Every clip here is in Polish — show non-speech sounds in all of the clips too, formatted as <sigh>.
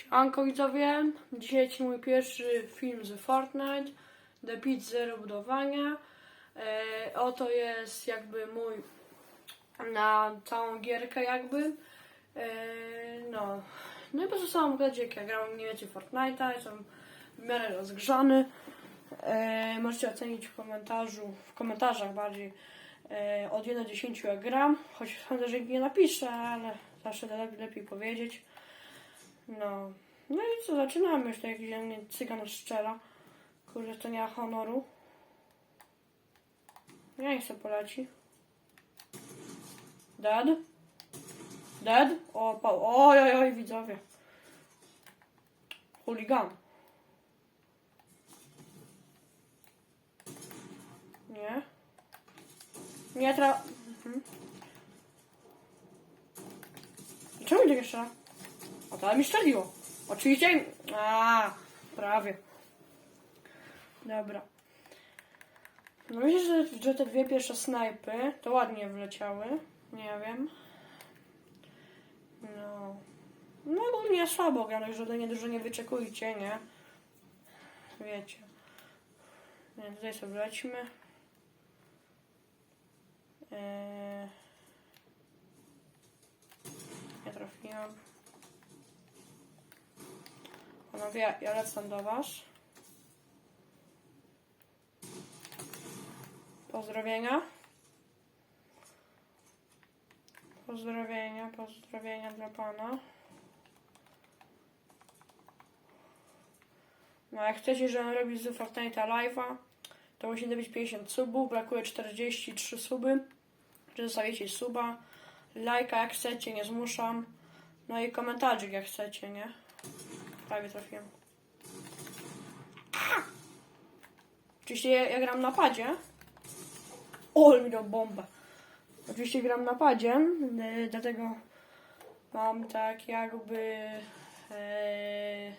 Siemanko widzowie, dzisiaj mój pierwszy film z Fortnite, The Pit Zero budowania. E, oto jest jakby mój na całą gierkę jakby. E, no. no i po prostu sam jak ja grałem mniej więcej Fortnite'a, jestem w miarę rozgrzany. E, możecie ocenić w komentarzu, w komentarzach bardziej e, od 1 do 10 jak gram, choć sądzę, że nie napiszę, ale zawsze lepiej powiedzieć. No. No i co, zaczynamy już, to jakiś mnie cygan strzela. Kurde, to nie ma honoru. Ja nie chcę poleci. Dead? Dead? O, oj, oj, oj, widzowie. Chuligan. Nie. Nie tra... Mhm. Czemu tak jeszcze? To ale mi strzeliło. Oczywiście. A, prawie. Dobra. No myślę, że, że te dwie pierwsze snajpy to ładnie wleciały. Nie wiem. No. No ogólnie słabo gram, także ode mnie dużo nie wyczekujcie, nie? Wiecie. Nie, tutaj sobie lećmy. Eee... Nie trafiłam. Panowie, ja lecę do was. Pozdrowienia. Pozdrowienia, pozdrowienia dla pana. No jak chcecie, żebym robił z Fortnite'a live'a, to musi być 50 subów, brakuje 43 suby. Czy zostawicie suba, lajka jak chcecie, nie zmuszam. No i komentarzyk jak chcecie, nie? Prawie trafiłem. Oczywiście ja, ja gram na padzie. O, mi bombę. Oczywiście gram na padzie, y, dlatego mam tak jakby... E,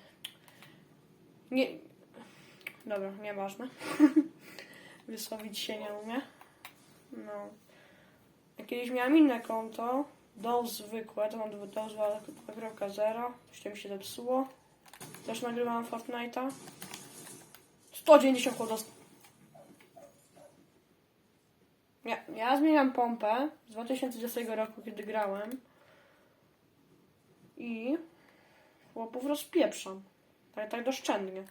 nie... Dobra, nieważne. Wysłowić się nie umie. No. Ja kiedyś miałam inne konto, do zwykłe, to mam do 2.0, coś mi się zepsuło. Też nagrywałam Fortnite'a. 190 chłodost. Ja, ja zmieniam pompę z 2010 roku, kiedy grałem. I chłopów rozpieprzam. Tak, tak doszczędnie.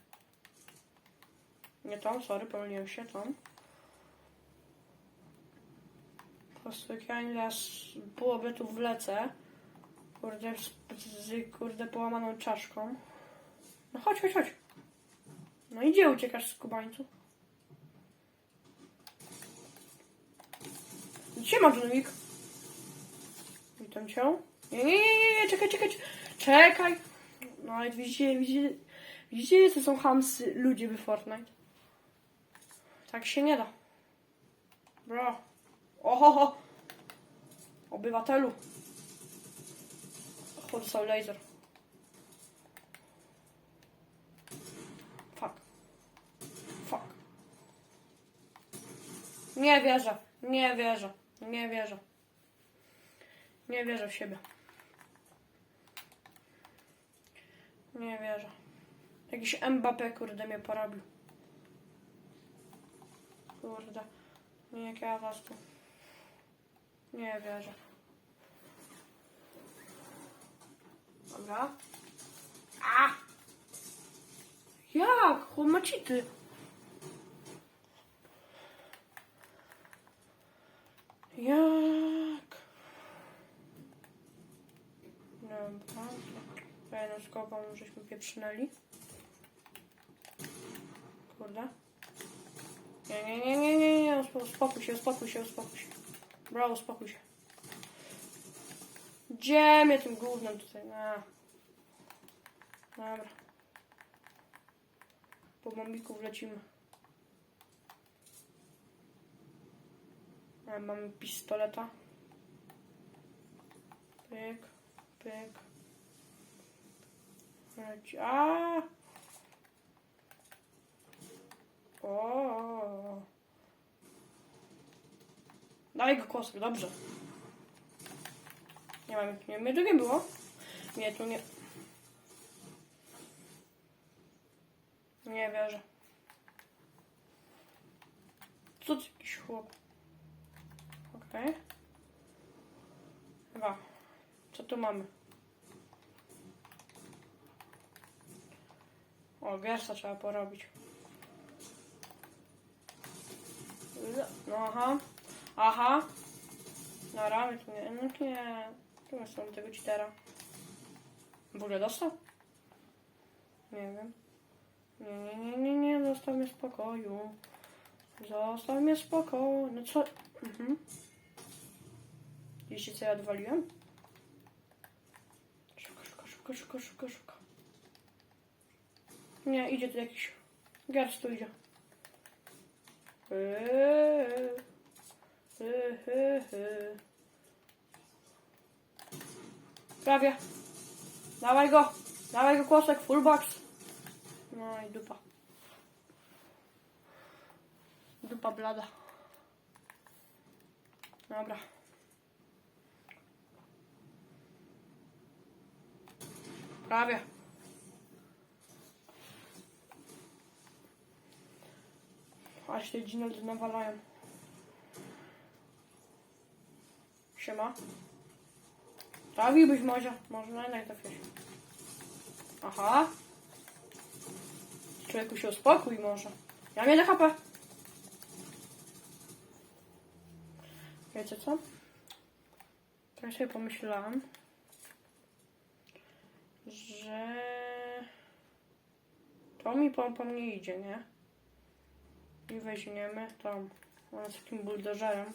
Nie tą, sorry, pomyliłem się, tą. Po prostu jak ja teraz pół obietu wlecę, kurde, z, z kurde połamaną czaszką. No chodź, chodź, chodź. No i gdzie uciekasz z kubańcu? Siema, Johnwik. Witam cię. Nie, nie, nie, nie, czekaj, czekaj, czekaj. No ale widzicie, widzicie, widzicie, to są hamsy ludzie w Fortnite. Tak się nie da. Bro. Oho, Obywatelu. Dostał laser. Nie wierzę. Nie wierzę. Nie wierzę. Nie wierzę w siebie. Nie wierzę. Jakiś Mbappé, kurde, mnie porobił. Kurde. Nie, jak ja was tu. Nie wierzę. Dobra. A! Jak? Chłop ma cheaty. Jak? Dobra. Fajną skopą żeśmy pieprznęli. Kurde. Nie, nie, nie, nie, nie, nie, uspo- uspokój się, uspokój się, uspokój się. Bro, uspokój się. Gdzie mnie tym gównem tutaj? A. Dobra. Po bombików lecimy. Mamy pistoleta. Pyk, pyk. Leci. A! O! Daj go kłosek, dobrze. Nie mam, nie, mnie tu nie było. Nie, tu nie. Nie wierzę. Co jakiś chłop? Okej. Chyba. Co tu mamy? O, gersa trzeba porobić. No aha. Aha. Na ramię tu nie. No nie. Tu są tego cheatera. W ogóle dostał? Nie wiem. Nie, nie, nie, nie, nie, zostaw mnie w spokoju. Zostaw mnie w spokoju. No co? Mhm. Widzicie co ja odwaliłem? Szuka, szuka, szuka, szuka, szuka, szuka. Nie, idzie tu jakiś. Gers tu idzie. Eee. Prawie. Dawaj go. Dawaj go kłosek, full box. No i dupa. Dupa blada. Dobra. Prawie. Aż te dżinoldy nawalają. Siema. Trafiłbyś może. Może no jednak trafiłeś. Aha. Człowieku się uspokój może. Ja miałem HP. Wiecie co? Tak sobie pomyślałam, że to mi po, po mnie idzie, nie? I weźmiemy tam. Ona z takim buldożerem.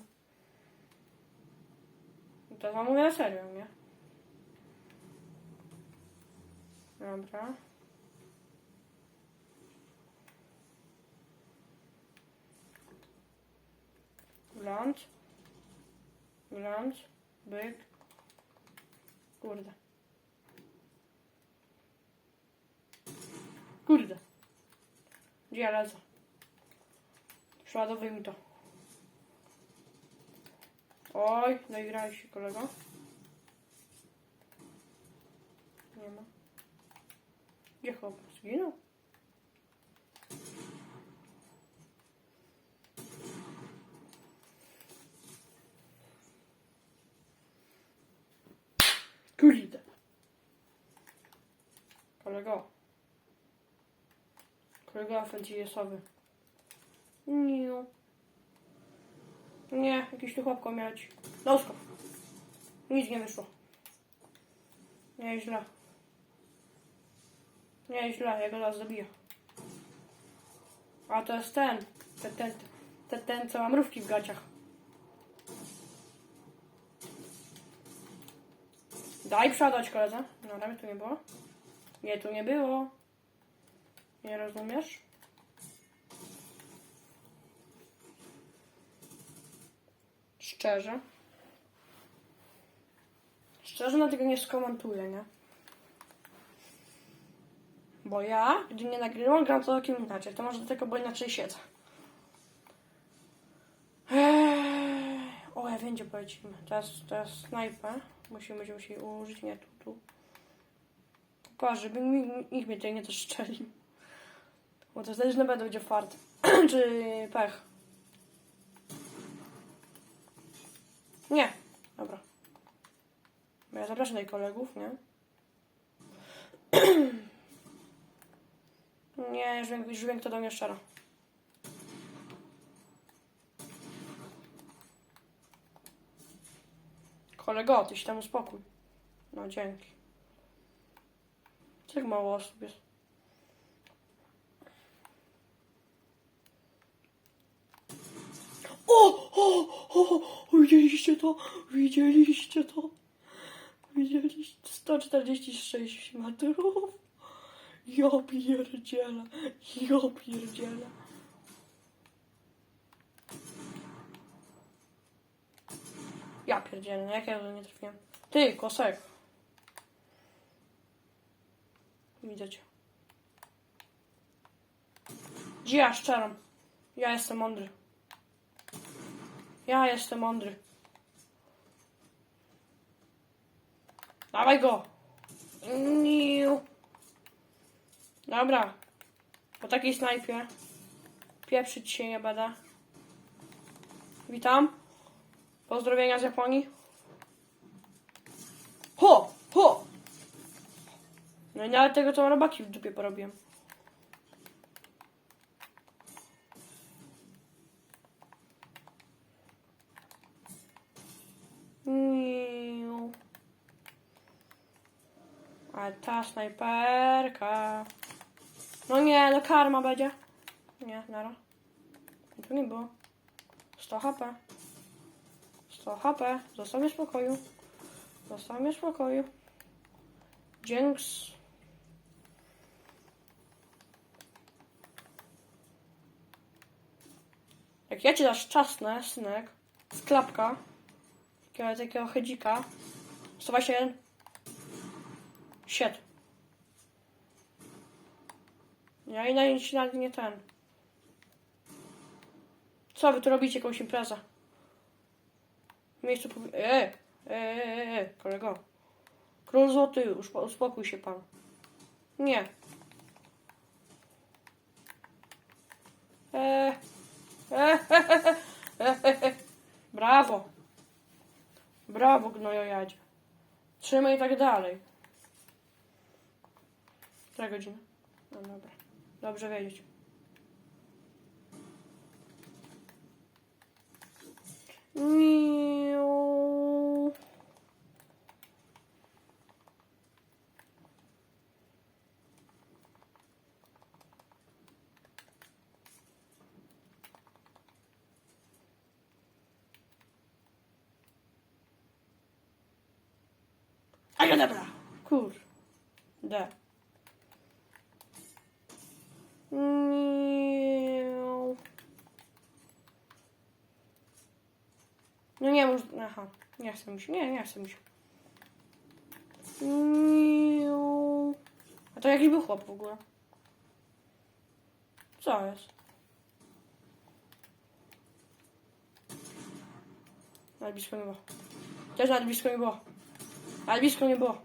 I To wam mówię serio, nie? Dobra. Gląd. Gląd. Byk. Kurde. Kurde. Gdzie ja lecę? Przeładowuj mi to. Oj, doigrałeś się kolego. Nie ma. Gdzie chłop? Zginął? Kurde. Kolego. Kolego ofensywny. Nie. Nie, jakiś tu chłopko mieć. Dosko. Nic nie wyszło. Nieźle. Nieźle, ja go zaraz zabiję. A to jest ten. Ten, ten, ten, ten co ma mrówki w gaciach. Daj przodać koledze. No, ramy tu nie było. Nie, tu nie było. Nie rozumiesz? Szczerze. Szczerze na tego nie skomentuję, nie? Bo ja, gdy nie nagrywam, gram całkiem inaczej. To może dlatego, bo inaczej siedzę. Eee, o, ja wiem, polecimy. Teraz, teraz snajpę. Musimy musieli ułożyć, nie tu, tu. Patrz, żeby nikt, mnie tutaj nie zaszczelił. Bo to źle będę będzie fart. <clears throat> Czy pech. Nie. Dobra. Bo ja zapraszam tutaj kolegów, nie? <clears throat> nie, dźwięk, dźwięk to do mnie szczera. Kolego, ty się tam uspokój. No dzięki. Tak mało osób jest. O, o, o, widzieliście to? Widzieliście to? Widzieliście? 146 metrów? Ja pierdzielę, ja pierdzielę. Ja pierdzielę, jak ja to nie trafiłem? Ty, kosek. Widzę cię. Gdzie ja szczeram? Ja jestem mądry. Ja jestem mądry. Dawaj go. Niu. Dobra. Po takiej snajpie pieprzyć się nie będę. Witam. Pozdrowienia z Japonii. Ho! Ho! No i nawet tego to robaki w dupie porobiłem. Ta snajperka. No nie, no karma będzie. Nie, nara. To nie było. 100 HP. 100 HP. Zostaw mnie w spokoju. Zostaw mnie w spokoju. Dzięks. Jak ja ci dasz czasne, synek, z klapka, takiego, takiego hedzika, 121, sied. Ja i na nawet nie ten. Co wy tu robicie jakąś imprezę? W miejscu publi- e, e, e, e, kolego. Król złoty, już po- uspokój się pan. Nie. E, e, e, e, e, e, e. Brawo. Brawo, gnojojadzie. Trzymaj tak dalej. Która godzina? No dobra. Dobrze wiedzieć. Miu. A ja dobra. Kurde. Miu. Może... Aha. Nie chcę mi się. Nie, nie chcę mi się. A to jaki był chłop w ogóle? Co jest? Ale blisko nie było. Też nawet blisko nie było. Ale blisko nie było.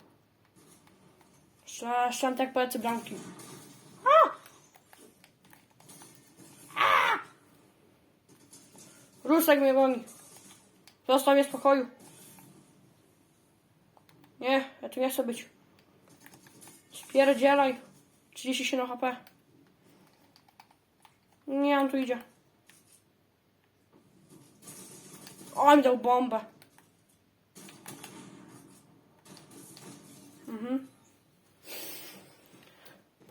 Strzelam tak polecę bramki. A! A! Rusek mnie goni. Zostaw mnie w spokoju. Nie, ja tu nie chcę być. Spierdzielaj. 37 HP. Nie, on tu idzie. O, mi dał bombę. Mhm.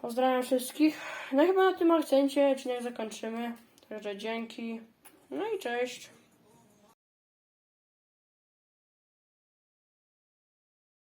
Pozdrawiam wszystkich. No i chyba na tym akcencie odcinek zakończymy. Także dzięki. No i cześć.